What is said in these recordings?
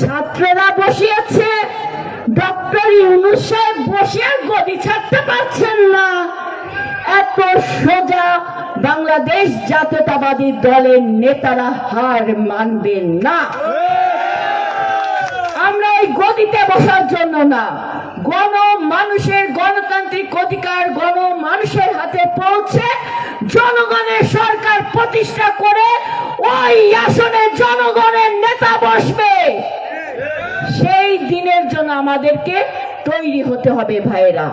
ছাত্ররা বসিয়েছে। ডক্টর ইউনুস সাহেব বসে আর গদি ছাড়তে পারছেন না। এত সোজা বাংলাদেশ জাতীয়তাবাদী দলের নেতারা হার মানবেন না। আমরা এই গদিতে বসার জন্য না। গণ মানুষের গণতান্ত্রিক অধিকার গণ মানুষের হাতে পৌঁছে জনগণের সরকার প্রতিষ্ঠা করে ওই আসনে জনগণের নেতা বসবে। সেই দিনের জন্য আমাদেরকে তৈরি হতে হবে ভাইরা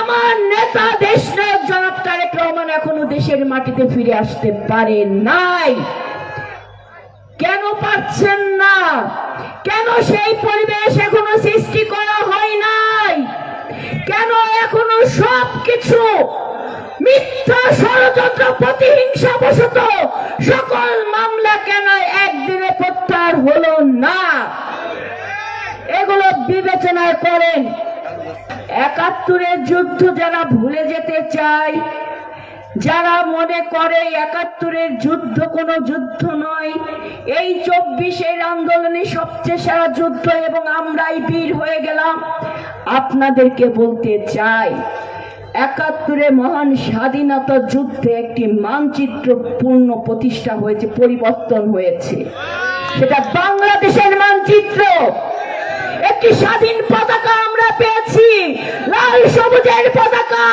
আমার নেতা দেশ নায়ক জনাব তারেক রহমান এখনও দেশের মাটিতে ফিরে আসতে পারে নাই। কেন পাচ্ছেন না? কেন সেই পরিবেশ এখনও সৃষ্টি করা হয় নাই? কেন এখনও সব কিছু মিথ্যা, ষড়যন্ত্র, প্রতিহিংসা বশত সকল মামলা কেন একদিনে প্রত্যাহার হলো না? এগুলো বিবেচনায় করেন। একাত্তরের যুদ্ধ যারা ভুলে যেতে চায় যারা মনে করে একাত্তরের যুদ্ধ কোনো যুদ্ধ নয়, এই চব্বিশের আন্দোলনে সবচেয়ে সেরা যুদ্ধ এবং আমরাই বীর হয়ে গেলাম। আপনাদেরকে বলতে চাই, একাত্তরে মহান স্বাধীনতা যুদ্ধে একটি মানচিত্র পূর্ণ প্রতিষ্ঠা হয়েছে, পরিবর্তন হয়েছে। সেটা বাংলাদেশের মানচিত্র। একটি স্বাধীন পতাকা আমরা পেয়েছি। লাল সবুজের পতাকা,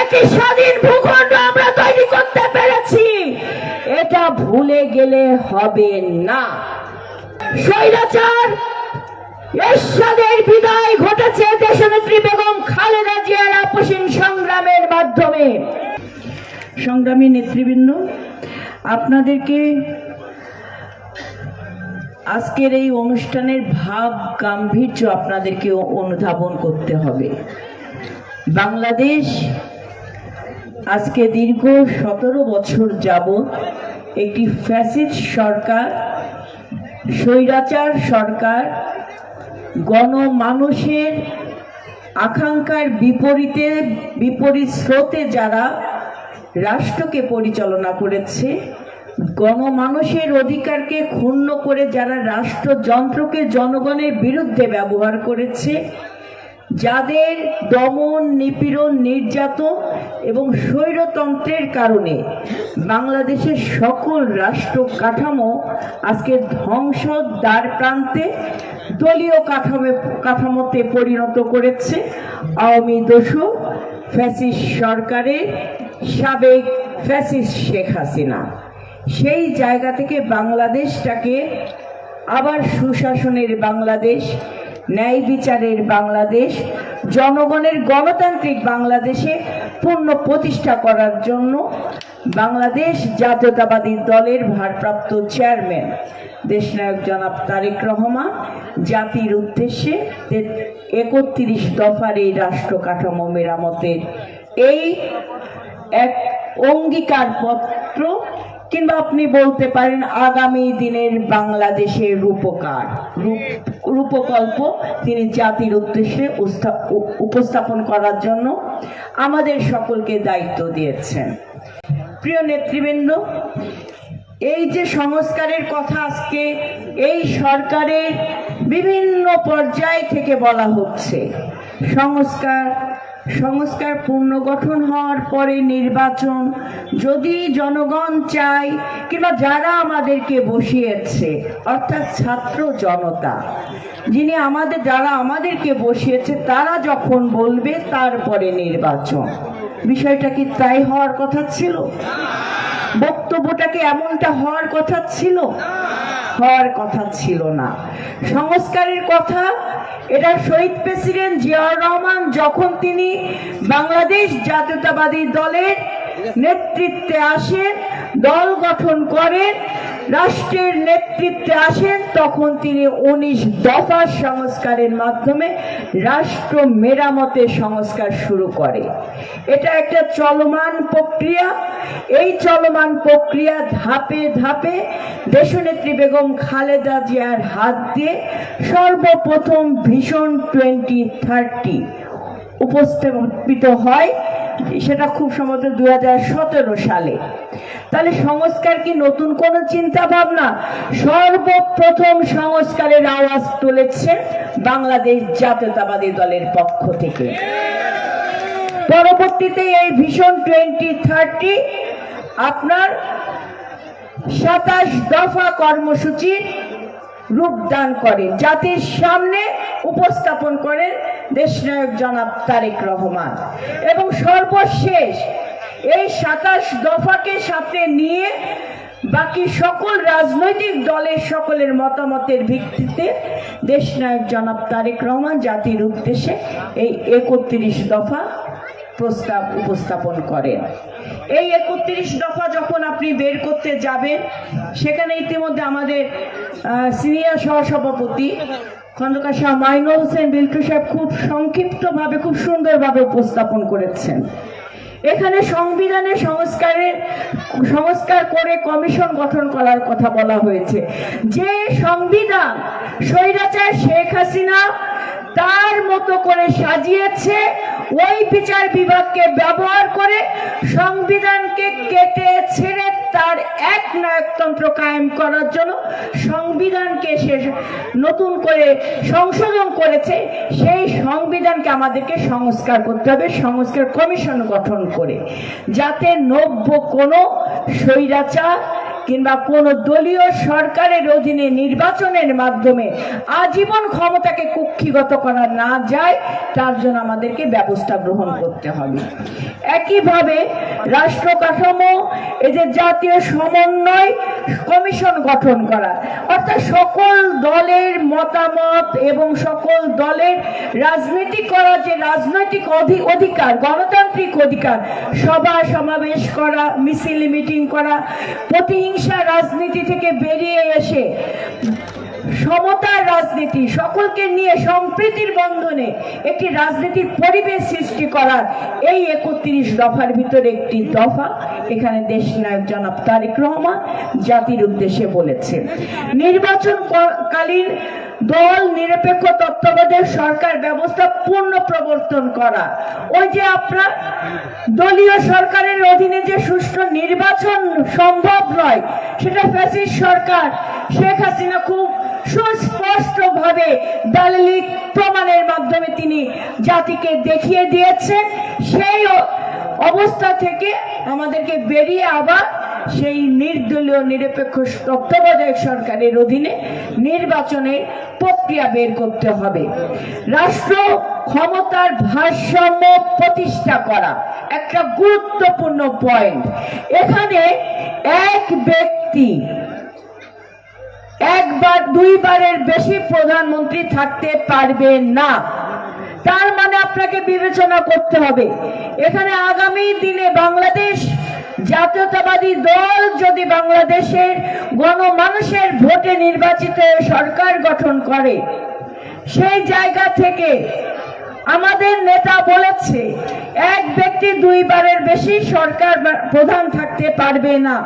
একটি স্বাধীন ভূখণ্ড আমরা তৈরি করতে পেরেছি। এটা ভুলে গেলে হবে না। স্বৈরাচার, এরশাদের বিদায় ঘটেছে দেশনেত্রী বেগম খালেদা জিয়ার আপসীন সংগ্রামের মাধ্যমে। সংগ্রামী নেতৃবৃন্দ, আপনাদেরকে আজকের এই অনুষ্ঠানের ভাব গাম্ভীর্য আপনাদেরকে অনুধাবন করতে হবে। বাংলাদেশ আজকে দীর্ঘ সতেরো বছর যাবৎ একটি ফ্যাসিস্ট সরকার, স্বৈরাচার সরকার, গণমানুষের আকাঙ্ক্ষার বিপরীতে, বিপরীত স্রোতে যারা রাষ্ট্রকে পরিচালনা করেছে গণমানুষের অধিকারকে ক্ষুণ্ণ করে যারা রাষ্ট্রযন্ত্রকে জনগণের বিরুদ্ধে ব্যবহার করেছে, যাদের দমন, নিপীড়ন, নির্যাতন এবং স্বৈরতন্ত্রের কারণে বাংলাদেশের সকল রাষ্ট্র কাঠামো আজকে ধ্বংস দ্বার প্রান্তে দলীয় কাঠামো, কাঠামোতে পরিণত করেছে। আওয়ামী দস্যু ফ্যাসিস্ট সরকারের সাবেক ফ্যাসিস্ট শেখ হাসিনা। সেই জায়গা থেকে বাংলাদেশটাকে আবার সুশাসনের বাংলাদেশ, ন্যায় বিচারের বাংলাদেশ, জনগণের গণতান্ত্রিক বাংলাদেশে পূর্ণ প্রতিষ্ঠা করার জন্য বাংলাদেশ জাতীয়তাবাদী দলের ভারপ্রাপ্ত চেয়ারম্যান। দেশনায়ক জনাব তারেক রহমান, জাতির উদ্দেশ্যে একত্রিশ দফার এই রাষ্ট্র কাঠামো মেরামতের এই এক অঙ্গীকারপত্র কিংবা আপনি বলতে পারেন আগামী দিনের বাংলাদেশের রূপকার। রূপকল্প তিনি জাতির উদ্দেশ্যে উপস্থাপন করার জন্য আমাদের সকলকে দায়িত্ব দিয়েছেন। প্রিয় নেতৃবৃন্দ, এই যে সংস্কারের কথা আজকে এই সরকারের বিভিন্ন পর্যায় থেকে বলা হচ্ছে, সংস্কার সংস্কার পুনর্গঠন হওয়ার পরে নির্বাচন যদি জনগণ চায় কিংবা যারা আমাদেরকে বসিয়েছে, অর্থাৎ ছাত্র জনতা, যিনি আমাদের, যারা আমাদেরকে বসিয়েছে, তারা যখন বলবে তারপরে নির্বাচন। বিষয়টা কি তাই হওয়ার কথা ছিল? বক্তব্যটা কি এমনটা হওয়ার কথা ছিল? হওয়ার কথা ছিল না। সংস্কারের কথা, এটা শহীদ প্রেসিডেন্ট জিয়াউর রহমান যখন তিনি বাংলাদেশ জাতীয়তাবাদী দলের নেতৃত্বে আসেন, দল গঠন করেন, রাষ্ট্রের নেতৃত্বে আসেন, তখন তিনি উনিশ দফা সংস্কারের মাধ্যমে রাষ্ট্র মেরামতের সংস্কার শুরু করে। এটা একটা চলমান প্রক্রিয়া। এই চলমান প্রক্রিয়া ধাপে ধাপে দেশনেত্রী বেগম খালেদা জিয়ার হাত দিয়ে সর্বপ্রথম ভীষণ টোয়েন্টি থার্টি উপস্থাপিত হয়। সেটা খুব সম্ভবত দু সালে। তাহলে সংস্কার কি নতুন কোন চিন্তা ভাবনা সর্বপ্রথম সংস্কারের আওয়াজ তুলেছে বাংলাদেশ জাতীয়তাবাদী দলের পক্ষ থেকে। পরবর্তীতে এই ভীষণ টোয়েন্টি থার্টি আপনার সাতাশ দফা কর্মসূচির রূপদান করে। জাতির সামনে উপস্থাপন করেন দেশনায়ক জনাব তারেক রহমান। এবং সর্বশেষ এই সাতাশ দফাকে সাথে নিয়ে বাকি সকল রাজনৈতিক দলের সকলের মতামতের ভিত্তিতে দেশনায়ক জনাব তারেক রহমান জাতির উদ্দেশ্যে এই একত্রিশ দফা প্রস্তাব উপস্থাপন করেন এই একত্রিশ দফা যখন আপনি বের করতে যাবেন, সেখানে ইতিমধ্যে আমাদের সিনিয়র সহসভাপতি খন্দকার শাহ মাইনুল হোসেন বিল্টু সাহেব খুব সংক্ষিপ্তভাবে, খুব সুন্দরভাবে উপস্থাপন করেছেন। এখানে সংবিধানের সংস্কারের, সংস্কার করে কমিশন গঠন করার কথা বলা হয়েছে। যে সংবিধান, স্বৈরাচার শেখ হাসিনা তার মতো করে সাজিয়েছে। ওই বিচার বিভাগকে ব্যবহার করে সংবিধানকে কেটে ছেড়ে তার এক নায়কতন্ত্র কায়েম করার জন্য সংবিধানকে সে নতুন করে সংশোধন করেছে। সেই সংবিধানকে আমাদেরকে সংস্কার করতে হবে, সংস্কার কমিশন গঠন করে। যাতে নব্য কোনো স্বৈরাচার কিংবা কোন দলীয় সরকারের অধীনে নির্বাচনের মাধ্যমে আজীবন ক্ষমতাকে কুক্ষিগত করা না যায়, তার জন্য আমাদেরকে ব্যবস্থা গ্রহণ করতে হবে। একইভাবে রাষ্ট্র কাঠামো, এই যে জাতীয় সমন্বয় কমিশন গঠন করা, অর্থাৎ সকল দলের মতামত এবং সকল দলের রাজনীতি করা যে রাজনৈতিক অধি- অধিকার, গণতান্ত্রিক অধিকার, সভা সমাবেশ করা, মিছিল মিটিং করা, প্রতিহিংসা রাজনীতি থেকে বেরিয়ে এসে সমতার রাজনীতি, সকলকে নিয়ে সম্প্রীতির বন্ধনে একটি রাজনীতির পরিবেশ সৃষ্টি করার এই একত্রিশ দফার ভিতরে একটি দফা এখানে দেশ নায়ক জনাব তারেক রহমান জাতির উদ্দেশ্যে বলেছেন। নির্বাচন কালীন দল নিরপেক্ষ তত্ত্বাবধায়ক সরকার ব্যবস্থা পূর্ণ প্রবর্তন করা। ওই যে আপনার দলীয় সরকারের অধীনে যে সুষ্ঠু নির্বাচন সম্ভব নয়, সেটা ফ্যাসিস্ট সরকার। শেখ হাসিনা খুব সুস্পষ্ট ভাবে দালিলিক প্রমাণের মাধ্যমে তিনি জাতিকে দেখিয়ে দিয়েছেন। সেই অবস্থা থেকে আমাদেরকে বেরিয়ে আবার সেই নির্দলীয়, নিরপেক্ষ তত্ত্বাবধায়ক সরকারের অধীনে নির্বাচনের প্রক্রিয়া বের করতে হবে। রাষ্ট্র ক্ষমতার ভারসাম্য প্রতিষ্ঠা করা একটা গুরুত্বপূর্ণ পয়েন্ট এখানে এক ব্যক্তি, একবার, দুইবারের বেশি প্রধানমন্ত্রী থাকতে পারবে না। তার মানে আপনাকে বিবেচনা করতে হবে। এখানে আগামী দিনে বাংলাদেশ জাতীয়তাবাদী দল যদি বাংলাদেশের গণমানুষের ভোটে নির্বাচিত সরকার গঠন করে, সেই জায়গা থেকে আমাদের নেতা বলেছে, এক ব্যক্তি দুইবারের বেশি সরকার প্রধান থাকতে পারবে না।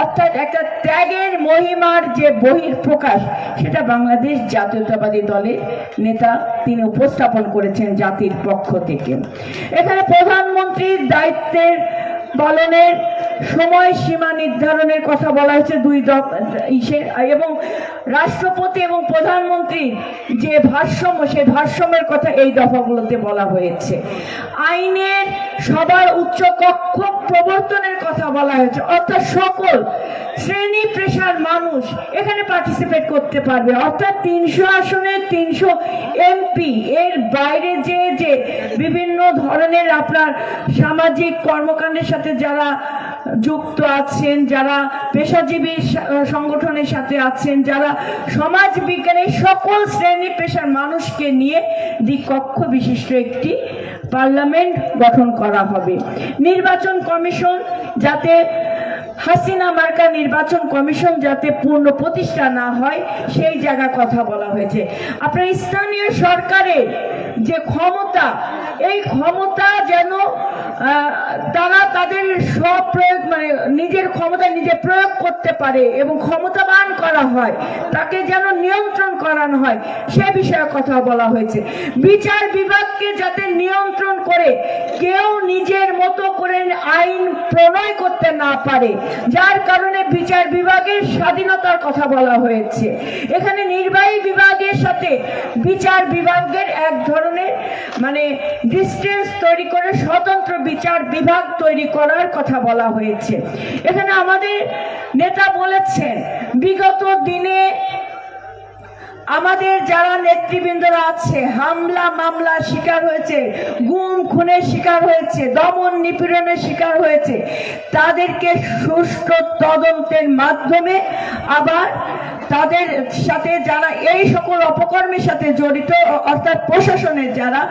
অর্থাৎ একটা ত্যাগের মহিমার যে বহির প্রকাশ সেটা বাংলাদেশ জাতীয়তাবাদী দলের নেতা তিনি উপস্থাপন করেছেন জাতির পক্ষ থেকে। এখানে প্রধানমন্ত্রীর দায়িত্বের পালনের সময় সীমা নির্ধারণের কথা বলা হয়েছে দুই এবং রাষ্ট্রপতি এবং প্রধানমন্ত্রী যে ভারসাম্য, সেই ভারসাম্যের কথা এই দফাগুলোতে বলা হয়েছে। আইনের সবার উচ্চ কক্ষ প্রবর্তনের কথা বলা হয়েছে। অর্থাৎ সকল শ্রেণি পেশার মানুষ এখানে পার্টিসিপেট করতে পারবে। অর্থাৎ তিনশো আসনে তিনশো এমপি এর বাইরে যে যে বিভিন্ন ধরনের আপনার সামাজিক কর্মকাণ্ডের সাথে যারা যুক্ত আছেন, যারা পেশাজীবী সংগঠনের সাথে আছেন, যারা সমাজ বিজ্ঞানের সকল শ্রেণি পেশার মানুষকে নিয়ে দ্বিকক্ষ বিশিষ্ট একটি পার্লামেন্ট গঠন করা হবে। নির্বাচন কমিশন যাতে, হাসিনা মার্কা নির্বাচন কমিশন যাতে পূর্ণ প্রতিষ্ঠা না হয়, সেই জায়গা কথা বলা হয়েছে। আপনার স্থানীয় সরকারের যে ক্ষমতা এই ক্ষমতা যেন তারা তাদের স্বপ্রয়োগ মানে নিজের ক্ষমতা নিজে প্রয়োগ করতে পারে এবং ক্ষমতাবান করা হয়, তাকে যেন নিয়ন্ত্রণ করানো হয়, সে বিষয়ে কথা বলা হয়েছে। বিচার বিভাগকে যাতে নিয়ন্ত্রণ করে, কেউ নিজের মতো করে আইন প্রণয় করতে না পারে, যার কারণে বিচার বিভাগের স্বাধীনতার কথা বলা হয়েছে। এখানে নির্বাহী বিভাগের সাথে বিচার বিভাগের এক ধরনের মানে ডিস্টেন্স তৈরি করে, স্বতন্ত্র বিচার বিভাগ তৈরি করার কথা বলা হয়েছে। এখানে আমাদের নেতা বলেছেন, বিগত দিনে আমাদের যারা নেতৃবৃন্দরা আছে, হামলা মামলা শিকার হয়েছে, গুম, খুনের শিকার হয়েছে, দমন নিপীড়নের শিকার হয়েছে, তাদেরকে সুষ্ঠু তদন্তের মাধ্যমে আবার তাদের সাথে যারা এই সকল অপকর্মের সাথে জড়িত, অর্থাৎ প্রশাসনের যারা,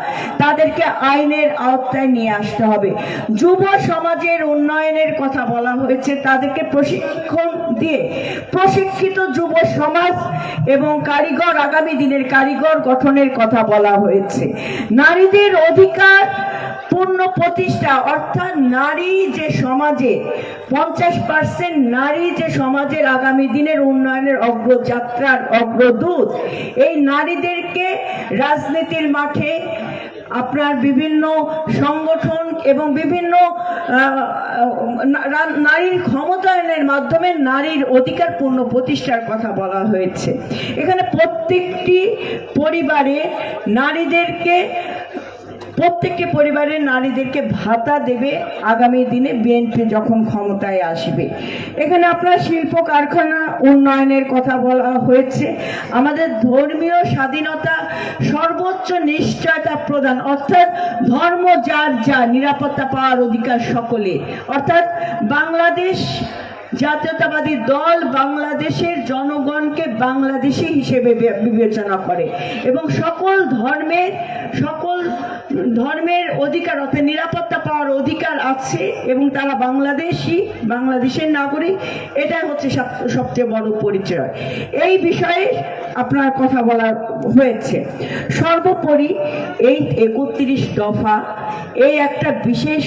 তাদেরকে আইনের আওতায় নিয়ে আসতে হবে। যুব সমাজের উন্নয়নের কথা বলা হয়েছে, তাদেরকে প্রশিক্ষণ দিয়ে প্রশিক্ষিত যুব সমাজ এবং কারিগর আগামী দিনের কারিগর গঠনের কথা বলা হয়েছে। নারীদের অধিকার পূর্ণ প্রতিষ্ঠা, অর্থাৎ নারী যে সমাজে, পঞ্চাশ পার্সেন্ট নারী যে সমাজের আগামী দিনের উন্নয়নের অগ্রযাত্রার অগ্রদূত, এই নারীদেরকে রাজনীতির মাঠে আপনার বিভিন্ন সংগঠন এবং বিভিন্ন নারীর ক্ষমতায়নের মাধ্যমে নারীর অধিকার পূর্ণ প্রতিষ্ঠার কথা বলা হয়েছে। এখানে প্রত্যেকটি পরিবারে নারীদেরকে প্রত্যেকটি পরিবারের নারীদেরকে ভাতা দেবে আগামী দিনে বিএনপি যখন ক্ষমতায় আসবে। এখানে আপনার শিল্প কারখানা উন্নয়নের কথা বলা হয়েছে। আমাদের ধর্মীয় স্বাধীনতা সর্বোচ্চ নিশ্চয়তা প্রদান, অর্থাৎ ধর্ম যার যা নিরাপত্তা পাওয়ার অধিকার সকলে অর্থাৎ বাংলাদেশ জাতীয়তাবাদী দল বাংলাদেশের জনগণকে বাংলাদেশি হিসেবে বিবেচনা করে এবং সকল ধর্মের সকল ধর্মের অধিকার অর্থাৎ নিরাপত্তা পাওয়ার অধিকার আছে এবং তারা বাংলাদেশি, বাংলাদেশের নাগরিক, এটাই হচ্ছে সব- সবচেয়ে বড় পরিচয়। এই বিষয়ে আপনার কথা বলা হয়েছে। সর্বোপরি এই একত্রিশ দফা এই একটা বিশেষ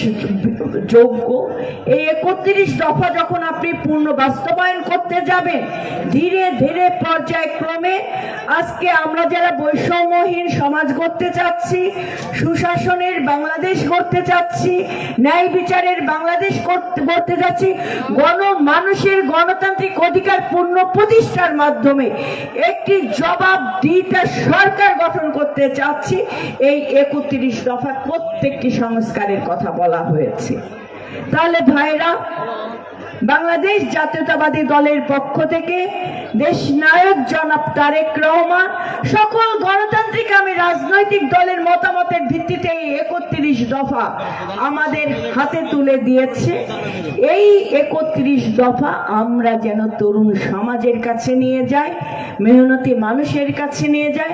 যোগ্য। এই একত্রিশ দফা যখন আপনি পূর্ণ বাস্তবায়ন করতে যাবেন, ধীরে ধীরে পর্যায়ক্রমে আজকে আমরা যারা বৈষম্যহীন সমাজ গড়তে চাচ্ছি, সুশাসনের বাংলাদেশ গড়তে চাচ্ছি, ন্যায় বিচারের বাংলাদেশ করতে- যাচ্ছি গণ মানুষের গণতান্ত্রিক অধিকার পূর্ণ প্রতিষ্ঠার মাধ্যমে একটি জবাব দিতে সরকার গঠন করতে চাচ্ছি, এই একত্রিশ দফা প্রত্যেকটি সংস্কারের কথা বলা হয়েছে। তাহলে ভাইরা, বাংলাদেশ জাতীয়তাবাদী দলের পক্ষ থেকে দেশ নায়ক জনাব তারেক রহমান, সকল গণতান্ত্রিক আমি রাজনৈতিক দলের মতামতের ভিত্তিতে এই একত্রিশ দফা আমাদের হাতে তুলে দিয়েছে। এই একত্রিশ দফা আমরা যেন তরুণ সমাজের কাছে নিয়ে যাই, মেহনতি মানুষের কাছে নিয়ে যাই।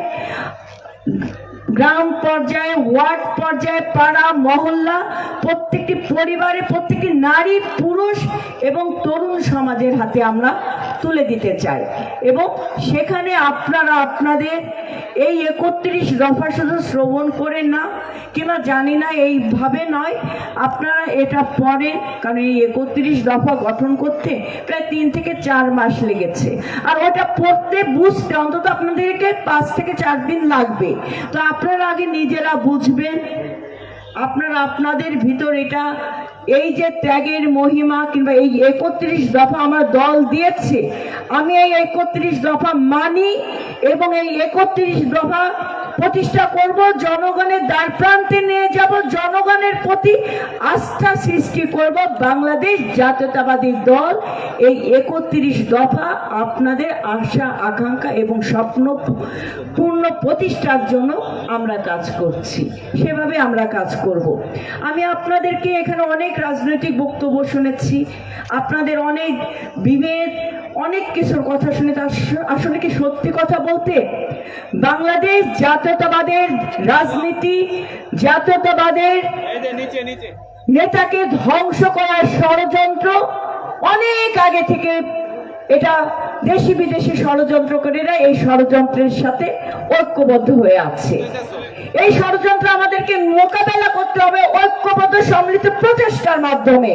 গ্রাম পর্যায়ে, ওয়ার্ড পর্যায়ে, পাড়া, মহল্লা, প্রত্যেকটি পরিবারে প্রত্যেকটি নারী, পুরুষ এবং তরুণ সমাজের হাতে আমরা তুলে দিতে চাই এবং সেখানে আপনারা আপনাদের এই একত্রিশ দফা শুধু শ্রবণ করে না, কিংবা জানি না, এইভাবে নয়, আপনারা এটা পরে কারণ এই একত্রিশ দফা গঠন করতে প্রায় তিন থেকে চার মাস লেগেছে। আর ওটা পড়তে বুঝতে অন্তত আপনাদেরকে পাঁচ থেকে চার দিন লাগবে। তো আপনারা আগে নিজেরা বুঝবেন আপনারা আপনাদের ভিতর এটা, এই যে ত্যাগের মহিমা কিংবা এই একত্রিশ দফা আমার দল দিয়েছে, আমি এই একত্রিশ দফা মানি এবং এই একত্রিশ দফা প্রতিষ্ঠা করব, জনগণের দ্বার প্রান্তে নিয়ে যাব, জনগণের প্রতি আস্থা সৃষ্টি করব, বাংলাদেশ জাতীয়তাবাদী দল। এই একত্রিশ দফা আপনাদের আশা, আকাঙ্ক্ষা এবং স্বপ্ন পূর্ণ প্রতিষ্ঠার জন্য আমরা কাজ করছি। সেভাবে আমরা কাজ করব। আমি আপনাদেরকে এখানে অনেক রাজনৈতিক বক্তব্য শুনেছি। আপনাদের অনেক বিভেদ অনেক কিছুর কথা শুনে আসলে কি সত্যি কথা বলতে? বাংলাদেশ জাতীয়তাবাদের রাজনীতি, জাতীয়তাবাদের নেতাকে ধ্বংস করার ষড়যন্ত্র অনেক আগে থেকে এটা দেশি বিদেশি ষড়যন্ত্রকারীরা এই ষড়যন্ত্রের সাথে ঐক্যবদ্ধ হয়ে আছে। এই ষড়যন্ত্র আমাদেরকে মোকাবেলা করতে হবে, ঐক্যবদ্ধ সম্মিলিত প্রচেষ্টার মাধ্যমে।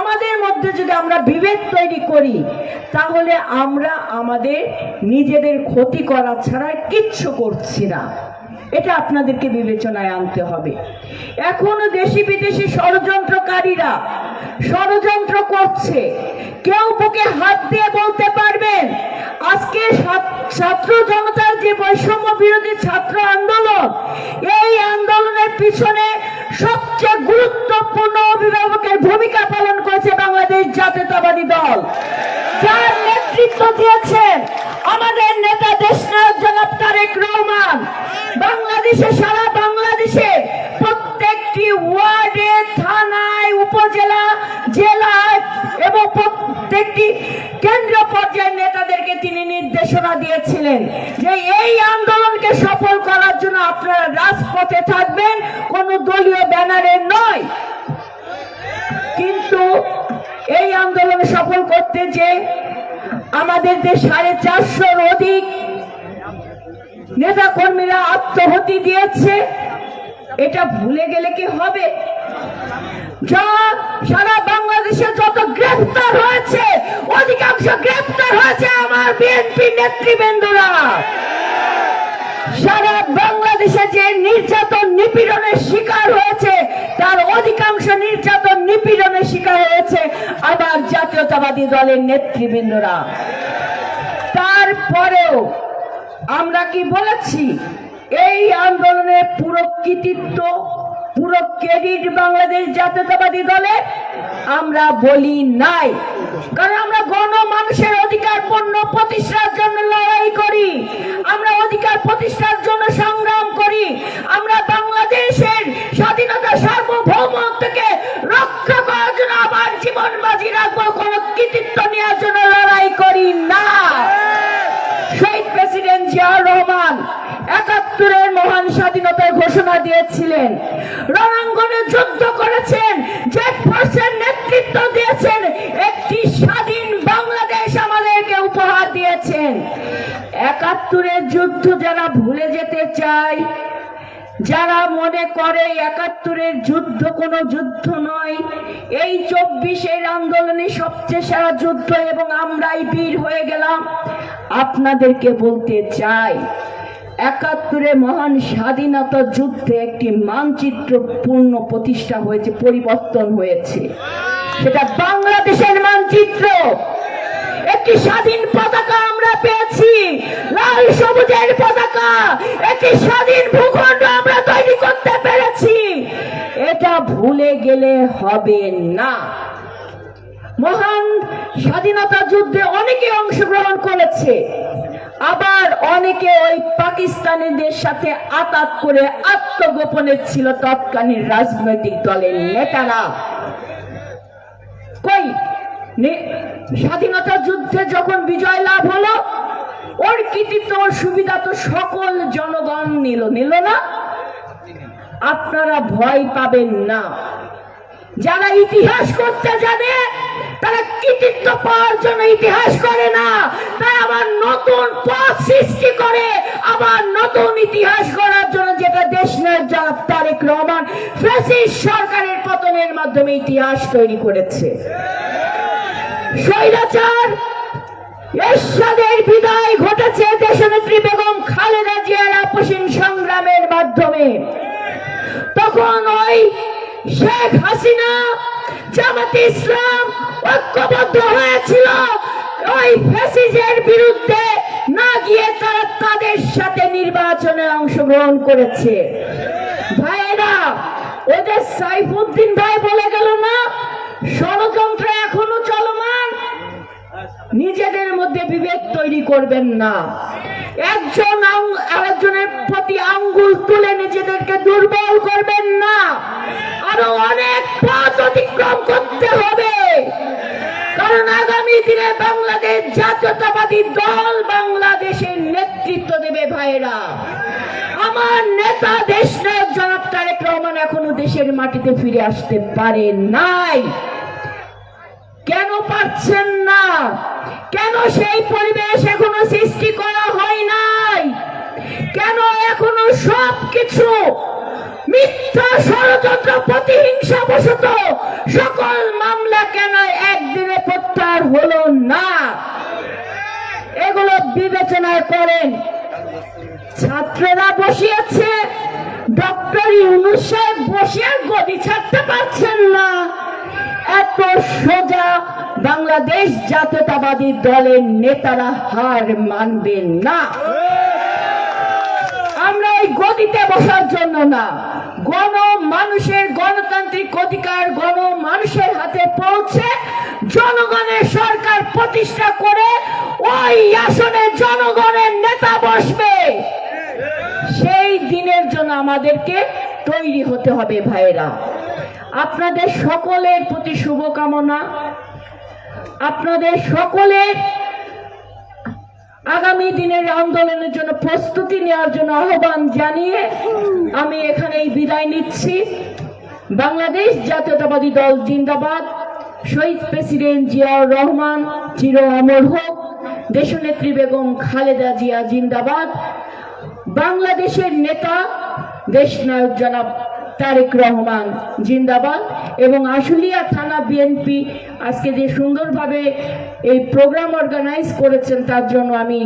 আমাদের মধ্যে যদি আমরা বিভেদ তৈরি করি, তাহলে আমরা আমাদের নিজেদের ক্ষতি করা ছাড়া কিচ্ছু করছি না। এটা আপনাদেরকে বিবেচনায় আনতে হবে। এখনও দেশি বিদেশি ষড়যন্ত্রকারীরা ষড়যন্ত্র করছে। কেউ বুকে হাত দিয়ে বলতে পারবেন, আজকে ছাত্র জনতার যে বৈষম্য বিরোধী ছাত্র আন্দোলন, এই আন্দোলনের পিছনে সবচেয়ে গুরুত্বপূর্ণ অভিভাবকের ভূমিকা পালন করেছে বাংলাদেশ জাতীয়তাবাদী দল। যার নেতৃত্ব দিয়েছেন আমাদের দেশ সাড়ে চারশোর অধিক নেতা কর্মীরা আত্মহতি দিয়েছে। এটা ভুলে গেলে কি হবে? যা সারা বাংলাদেশে যত গ্রেফতার হয়েছে, অধিকাংশ গ্রেফতার হয়েছে আমার বিএনপি নেতৃবৃন্দরা। সারা বাংলাদেশে যে নির্যাতন নিপীড়নের শিকার হয়েছে, তার অধিকাংশ নির্যাতন নিপীড়নের শিকার হয়েছে আবার জাতীয়তাবাদী দলের নেতৃবৃন্দরা। তারপরেও আমরা কি বলেছি? এই আন্দোলনের পুরো কৃতিত্ব, পুরো ক্রেডিট বাংলাদেশ জাতীয়তাবাদী দলে আমরা বলি নাই। কারণ আমরা গণ মানুষের অধিকার পণ্য প্রতিষ্ঠার জন্য লড়াই করি আমরা অধিকার প্রতিষ্ঠার জন্য সংগ্রাম করি। আমরা বাংলাদেশের স্বাধীনতা সার্বভৌমত্বকে রক্ষা করার জন্য আবার জীবন বাজি রাখব, কোন কৃতিত্ব নেওয়ার জন্য লড়াই করি না। শহীদ প্রেসিডেন্ট জিয়াউর রহমান একাত্তরের মহান স্বাধীনতার ঘোষণা দিয়েছিলেন। রণাঙ্গনে যুদ্ধ করেছেন জেট ফোর্সের নেতৃত্ব দিয়েছেন একাত্তরের যুদ্ধ যারা ভুলে যেতে চায়, যারা মনে করে একাত্তরের যুদ্ধ কোনো যুদ্ধ নয়, এই চব্বিশের আন্দোলনে সবচেয়ে সেরা যুদ্ধ এবং আমরাই বীর হয়ে গেলাম, আপনাদেরকে বলতে চাই, একাত্তরে মহান স্বাধীনতা যুদ্ধে একটি মানচিত্র পূর্ণ প্রতিষ্ঠা হয়েছে, পরিবর্তন হয়েছে। সেটা বাংলাদেশের মানচিত্র। একটি স্বাধীন পতাকা আমরা পেয়েছি। লাল সবুজের পতাকা, একটি স্বাধীন ভূখণ্ড আমরা তৈরি করতে পেরেছি। এটা ভুলে গেলে হবে না। মহান স্বাধীনতা যুদ্ধে অনেকে অংশগ্রহণ করেছে। আবার অনেকে ওই পাকিস্তানিদের সাথে আতাত করে আত্মগোপনে ছিল তৎকালীন রাজনৈতিক দলের নেতারা। কই? স্বাধীনতা যুদ্ধে যখন বিজয় লাভ হলো, ওর কৃতিত্ব, ওর সুবিধা তো সকল জনগণ নিল নিল না। আপনারা ভয় পাবেন না। যারা ইতিহাস করতে জানে, তারা কৃতিত্ব পাওয়ার জন্য ইতিহাস করে না। তারা আবার নতুন পথ সৃষ্টি করে, আবার নতুন ইতিহাস করার জন্য যেটা দেশ তারেক রহমান ফ্যাসিস্ট সরকারের পতনের মাধ্যমে ইতিহাস তৈরি করেছে। স্বৈরাচার। বিদায় ঘটেছে দেশনেত্রী বেগম খালেদা জিয়ার সংগ্রামের মাধ্যমে। তখন ওই শেখ হাসিনা ইসলাম ঐক্যবদ্ধ হয়েছিল। ওই ফ্যাসিজের বিরুদ্ধে না গিয়ে তারা তাদের সাথে নির্বাচনে অংশগ্রহণ করেছে। ভাইয়েরা, ওদের সাইফুদ্দিন ভাই বলে গেল না, ষড়যন্ত্র নিজেদের মধ্যে বিভেদ তৈরি করবেন না। একজন আরেকজনের প্রতি আঙ্গুল তুলে নিজেদেরকে দুর্বল করবেন না। আরও অনেক পথ অতিক্রম করতে হবে। কারণ আগামী দিনে বাংলাদেশ জাতীয়তাবাদী দল বাংলাদেশের নেতৃত্ব দেবে ভাইরা আমার নেতা দেশ নায়ক জনাব তারেক রহমান এখনও দেশের মাটিতে ফিরে আসতে পারে নাই। কেন পারছেন না? কেন সেই পরিবেশ এখনও সৃষ্টি করা হয় নাই? কেন এখনও সব কিছু মিথ্যা, ষড়যন্ত্র প্রতিহিংসা বশত সকল মামলা কেন একদিনে প্রত্যাহার হলো না? এগুলো বিবেচনায় করেন ছাত্ররা বসিয়েছে, ডক্টর ইউনুস সাহেব বসে আর গদি ছাড়তে পারছেন না। এত সোজা বাংলাদেশ জাতীয়তাবাদী দলের নেতারা হার না। আমরা এই গদিতে বসার জন্য না। গণ মানুষের গণতান্ত্রিক অধিকার গণ মানুষের হাতে পৌঁছে জনগণের সরকার প্রতিষ্ঠা করে ওই আসনে জনগণের নেতা বসবে। সেই দিনের জন্য আমাদেরকে তৈরি হতে হবে ভাইরা আপনাদের সকলের প্রতি শুভকামনা আপনাদের সকলের আগামী দিনের আন্দোলনের জন্য প্রস্তুতি নেওয়ার জন্য আহ্বান জানিয়ে আমি এখানেই বিদায় নিচ্ছি। বাংলাদেশ জাতীয়তাবাদী দল জিন্দাবাদ। শহীদ প্রেসিডেন্ট জিয়াউর রহমান, চির অমর হোক। দেশনেত্রী বেগম খালেদা জিয়া জিন্দাবাদ। বাংলাদেশের নেতা, দেশনায়ক জনাব তারেক রহমান জিন্দাবাদ। এবং আশুলিয়া থানা বিএনপি আজকে যে সুন্দরভাবে এই প্রোগ্রাম অর্গানাইজ করেছেন, তার জন্য আমি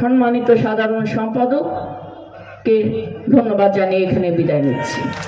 সম্মানিত সাধারণ সম্পাদককে ধন্যবাদ জানিয়ে এখানে বিদায় নিচ্ছি।